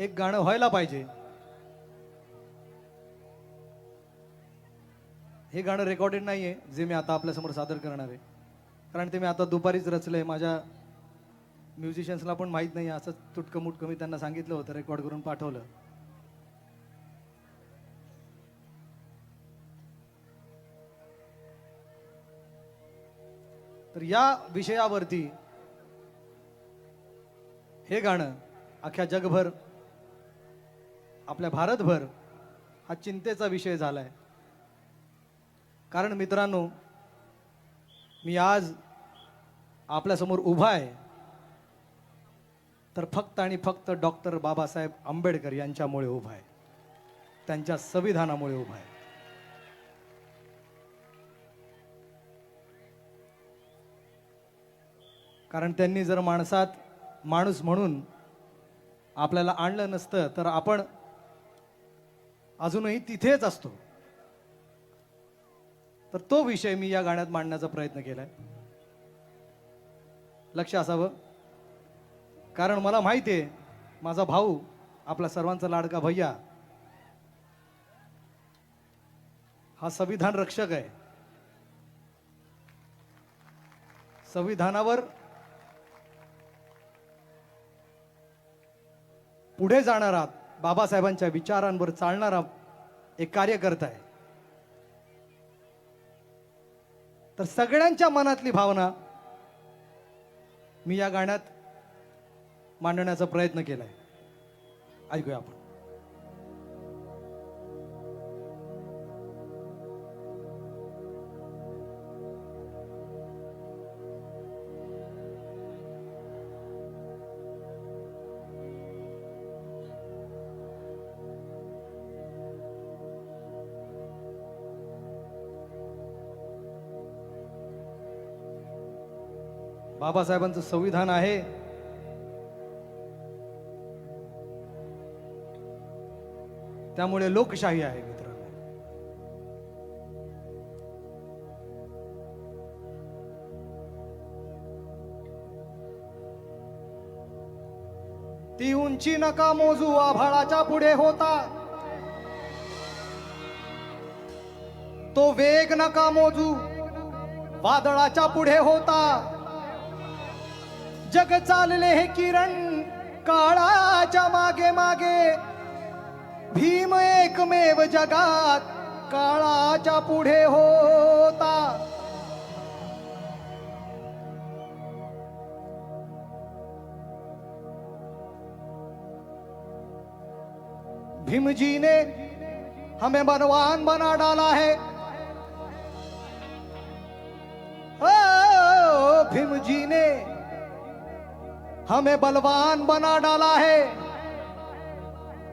एक गाणं व्हायला पाहिजे. हे गाणं रेकॉर्डेड नाही आहे जे मी आता आपल्यासमोर सादर करणार आहे. कारण ते मी आता दुपारीच रचलं आहे माझ्या म्युझिशियन्सला पण माहीत नाही असं तुटकं मुटकं मी त्यांना सांगितलं होतं रेकॉर्ड करून पाठवलं. तर या विषयावरती हे गाणं अख्ख्या जगभर आपल्या भारतभर हा चिंतेचा विषय झालाय. कारण मित्रांनो मी आज आपल्यासमोर उभा आहे. तर फक्त आणि फक्त डॉक्टर बाबासाहेब आंबेडकर यांच्यामुळे उभा आहे. त्यांच्या संविधानामुळे उभा आहे. कारण त्यांनी जर माणसात माणूस म्हणून आपल्याला आणलं नसतं तर आपण अजूनही तिथेच असतो. तर तो विषय मी या गाण्यात मांडण्याचा प्रयत्न केलाय. लक्ष असावं. कारण मला माहिती आहे माझा भाऊ आपला सर्वांचा लाडका भैया हा संविधान रक्षक आहे. संविधानावर पुढे जाणार आहात बाबासाहेबांच्या विचारांवर चालणारा एक कार्यकर्ता आहे. तर सगळ्यांच्या मनातली भावना मी या गाण्यात मांडण्याचा प्रयत्न केलाय. ऐकूया आपण. बाबासाहेबांचं संविधान आहे. त्यामुळे लोकशाही आहे मित्रांनो. ती उंची नका मोजू आभाळाच्या पुढे होता. तो वेग नका मोजू वादळाच्या पुढे होता. जग चालले हे किरण काळाच्या मागे मागे. भीम एकमेव जगात काळाच्या पुढे होता. भीमजी ने हमें बलवान बना डाला है. ओ, भीम जी ने हमें बलवान बना डाला है।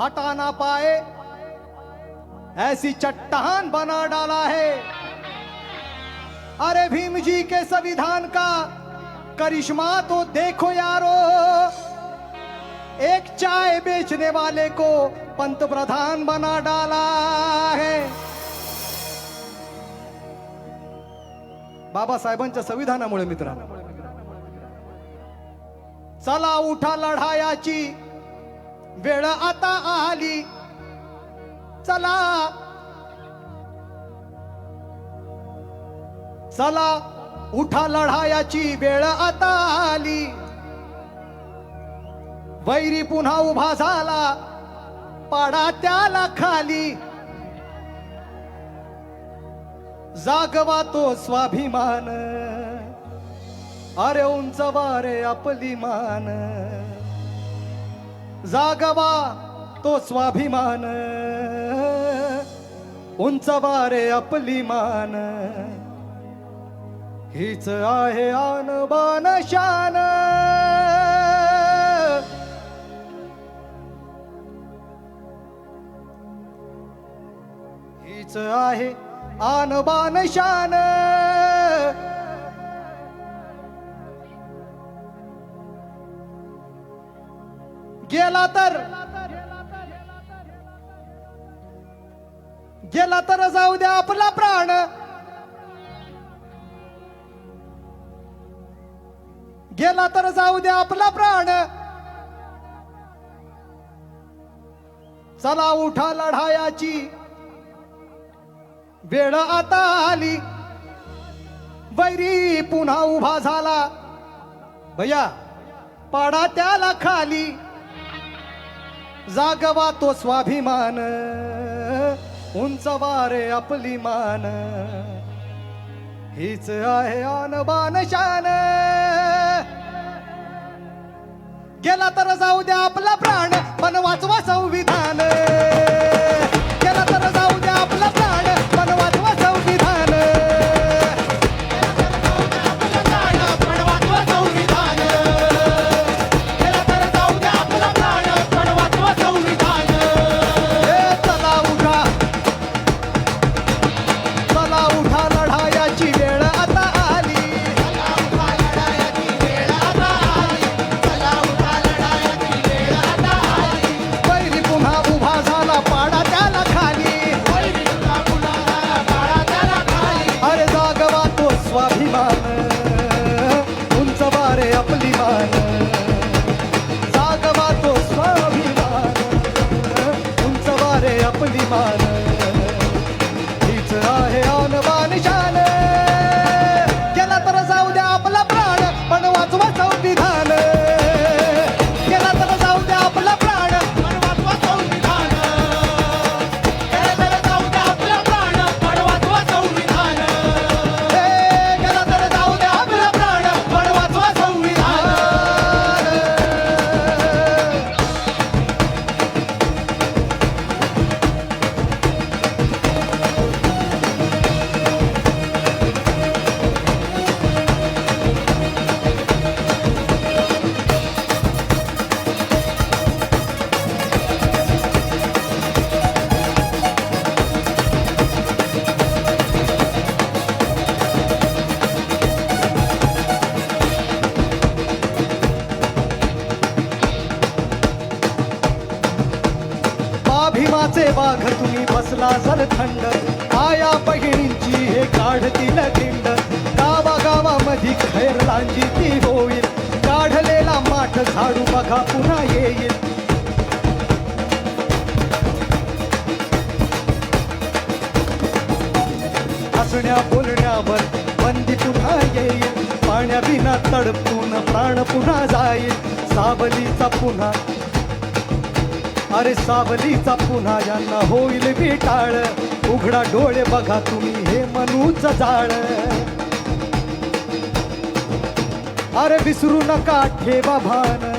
हटा ना पाए ऐसी चट्टान बना डाला है। अरे भीम जी के संविधान का करिश्मा तो देखो यारो। एक चाय बेचने वाले को पंतप्रधान बना डाला है। बाबासाहेबांच्या संविधानामुळे मित्रांनो चला उठा लढायाची. वेळ आता आली. चला. चला उठा लढायाची वेळ आता आली. वैरी पुन्हा उभा झाला. पाडा त्याला खाली. जागवा तो स्वाभिमान. अरे उंच वारे आपली मान. जागवा तो स्वाभिमान. उंच वारे आपली मान. हीच आहे आणबान शान. हीच आहे आणबान शान. गेला तर? गेला तर जाऊ द्या आपला प्राण. गेला तर जाऊ द्या आपला प्राण. चला उठा लढायाची. वेळ आता आली. वैरी पुन्हा उभा झाला. भैया पाडा त्याला खाली. जागवा तो स्वाभिमान. उंच वारे आपली मान. हीच आहे अनबान शान. गेला तर जाऊ द्या आपला प्राण. पण वाचवा संविधान. भीमाचे वाघ तुम्ही बसला जर थंड. आया बहिणींची हे काढतील खिंड गावागावामध्ये खैर लांजी ती होईल. काढलेला माठ झाडू बघा पुन्हा येईल. हसण्या बोलण्यावर बंदी पुन्हा येईल. पाण्याविना तडपून प्राण पुन्हा जाईल. सावलीचा पुन्हा अरे सावलीचा पुन्हा यांना होईल बेटाळ. उघडा डोळे बघा तुम्ही हे मनूच जाळ. अरे विसरू नका ठेवा भान.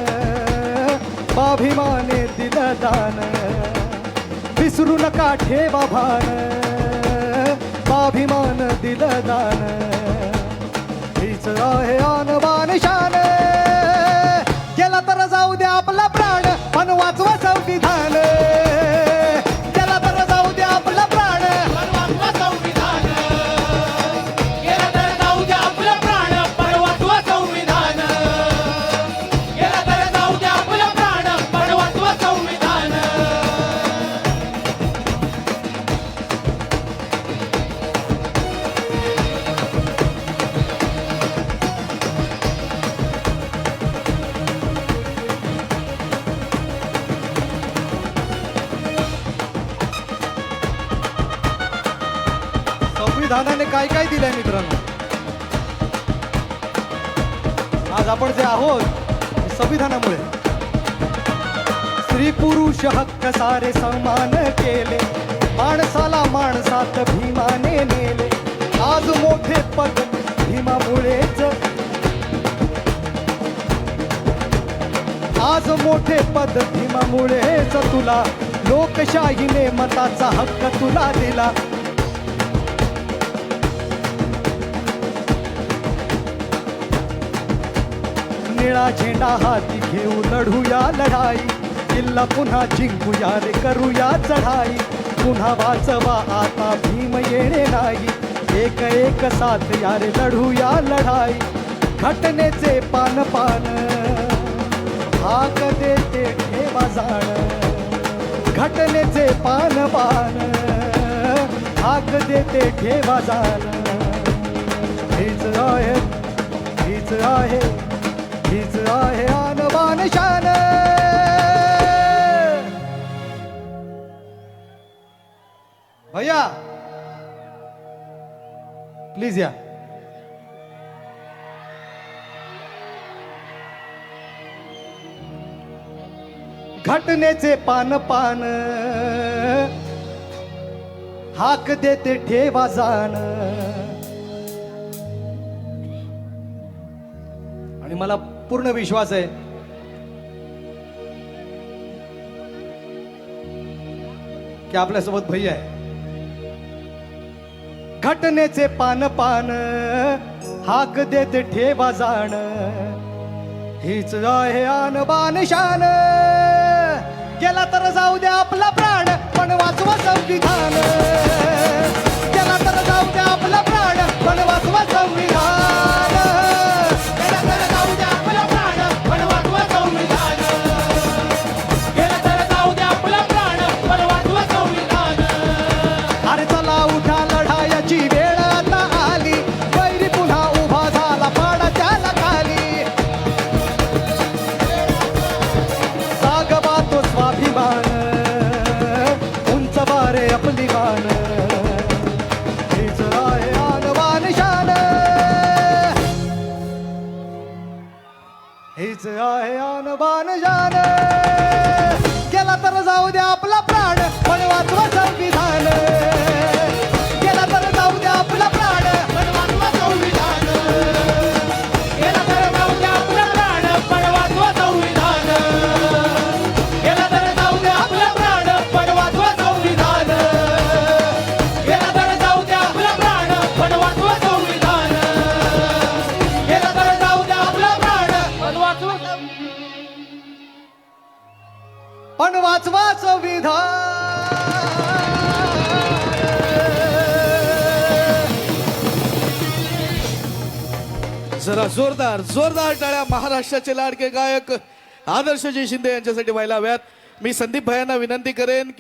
बाभिमाने दिल दान. विसरू नका ठेवा भान. बाभिमान दिल दान. हीच आहे आणबान शान. गेला तर जाऊ द्या आपला वाचवा संविधान संविधानाने काय काय दिलंय मित्रांनो? आज आपण जे आहोत संविधानामुळे. स्त्री पुरुष हक्क सारे समान केले. माणसाला माणसात भीमाने नेले. आज मोठे पद भीमामुळेच. आज मोठे पद भीमामुळेच तुला. लोकशाहीने मताचा हक्क तुला दिला. निळा झेंडा हाती घेऊ लढूया लढाई. किल्ला पुन्हा जिंकूया रे करूया चढाई. पुन्हा वाचवा आता भीम येणे नाही. एक एक साथ या रे लढूया लढाई. घटनेचे पान पान हाक देते ठेवा जाण. घटनेचे पान पान हाक देते ठेवा जाण. हीच आहे हीच आहे. हीच आहे आनमान शान. भैया प्लीज या. घटनेचे पान पान हाक देते ठेवा जाण. आणि मला पूर्ण विश्वास आहे. की आपल्यासोबत भैया आहे. घटनेचे पान पान हाक देत ठेवा जाण. हीच आहे आणबान शान. गेला तर जाऊ द्या आपला प्राण पण वाचवा संविधान. वाचवा संविधान जरा जोरदार जोरदार टाळ्या महाराष्ट्राचे लाडके गायक आदर्शजी शिंदे यांच्यासाठी व्हायला हव्यात. मी संदीप भयांना विनंती करेन की